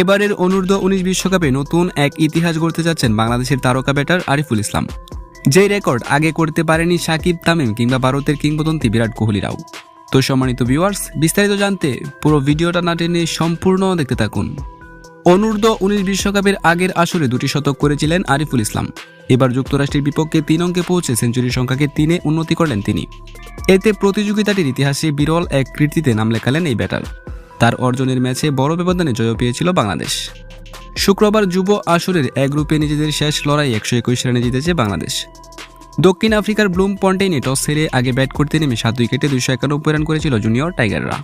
এবারের অনূর্ধ্ব উনিশ বিশ্বকাপে নতুন এক ইতিহাস গড়তে যাচ্ছেন বাংলাদেশের তারকা ব্যাটার আরিফুল ইসলাম। যে রেকর্ড আগে করতে পারেনি সাকিব, তামিম কিংবা ভারতের কিংবদন্তি বিরাট কোহলিরাও তো সম্মানিত ভিউয়ার্স বিস্তারিত জানতে পুরো ভিডিওটা না টেনে সম্পূর্ণ দেখতে থাকুন। অনূর্ধ্ব উনিশ বিশ্বকাপের আগের আসরে দুটি শতক করেছিলেন আরিফুল ইসলাম। এবার যুক্তরাষ্ট্রের বিপক্ষে তিন অঙ্কে পৌঁছে সেঞ্চুরির সংখ্যাকে তিনে উন্নতি করলেন তিনি। এতে প্রতিযোগিতাটির ইতিহাসে বিরল এক কৃতিতে নাম লেখালেন এই ব্যাটার। তার অর্জনের ম্যাচে বড় ব্যবধানে জয় পেয়েছিল বাংলাদেশ। শুক্রবার যুব আসরের এক গ্রুপে নিজেদের শেষ লড়াই একশো একুশ রানে জিতেছে বাংলাদেশ। দক্ষিণ আফ্রিকার ব্লুম পন্টেইনে টস হেরে আগে ব্যাট করতে নেমে সাত উইকেটে দুইশো একানব্বই রান করেছিল জুনিয়র টাইগাররা।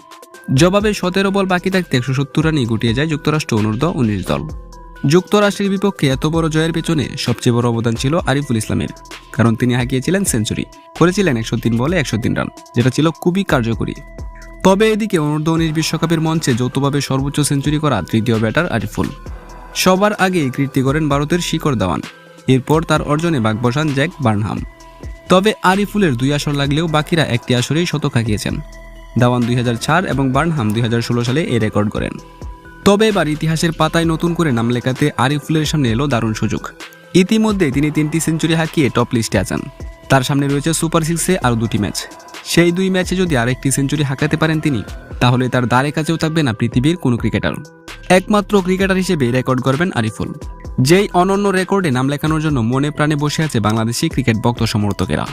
জবাবে সতেরো বল বাকি থাকতে একশো সত্তর রানই গুটিয়ে যায় যুক্তরাষ্ট্র অনূর্ধ্ব উনিশ দল। যুক্তরাষ্ট্রের বিপক্ষে এত বড় জয়ের পেছনে সবচেয়ে বড় অবদান ছিল আরিফুল ইসলামের, কারণ তিনি হাঁকিয়েছিলেন সেঞ্চুরি, করেছিলেন একশো তিন বলে একশো তিন রান, যেটা ছিল খুবই কার্যকরী। তবে এদিকে অনূর্ধ্ব উনিশ বিশ্বকাপের মঞ্চে যৌথভাবে সর্বোচ্চ সেঞ্চুরি করা তৃতীয় ব্যাটার আরিফুল। সবার আগে কীর্তি করেন ভারতের শিকর দাওয়ান। এরপর তার অর্জনে বাগ বসান জ্যাক বার্নহাম। তবে আরিফুলের দুই আসর লাগলেও বাকিরা একটি আসরেই শতক হাঁকিয়েছেন। দাওয়ান দুই হাজার চার এবং বার্নহাম দুই হাজার ষোলো সালে এ রেকর্ড করেন তবে এবার ইতিহাসের পাতায় নতুন করে নাম লেখাতে আরিফুলের সামনে এলো দারুণ সুযোগ। ইতিমধ্যে তিনি তিনটি সেঞ্চুরি হাঁকিয়ে টপ লিস্টে আছেন। তার সামনে রয়েছে সুপার সিক্সে আরও দুটি ম্যাচ। সেই দুই ম্যাচে যদি আরেকটি সেঞ্চুরি হাঁকাতে পারেন তিনি, তাহলে তার দ্বারে কাছেও থাকবে না পৃথিবীর কোনো ক্রিকেটার। একমাত্র ক্রিকেটার হিসেবে রেকর্ড করবেন আরিফুল যেই অনন্য রেকর্ডে নাম লেখানোর জন্য মনে প্রাণে বসে আছে বাংলাদেশি ক্রিকেট ভক্ত সমর্থকেরা।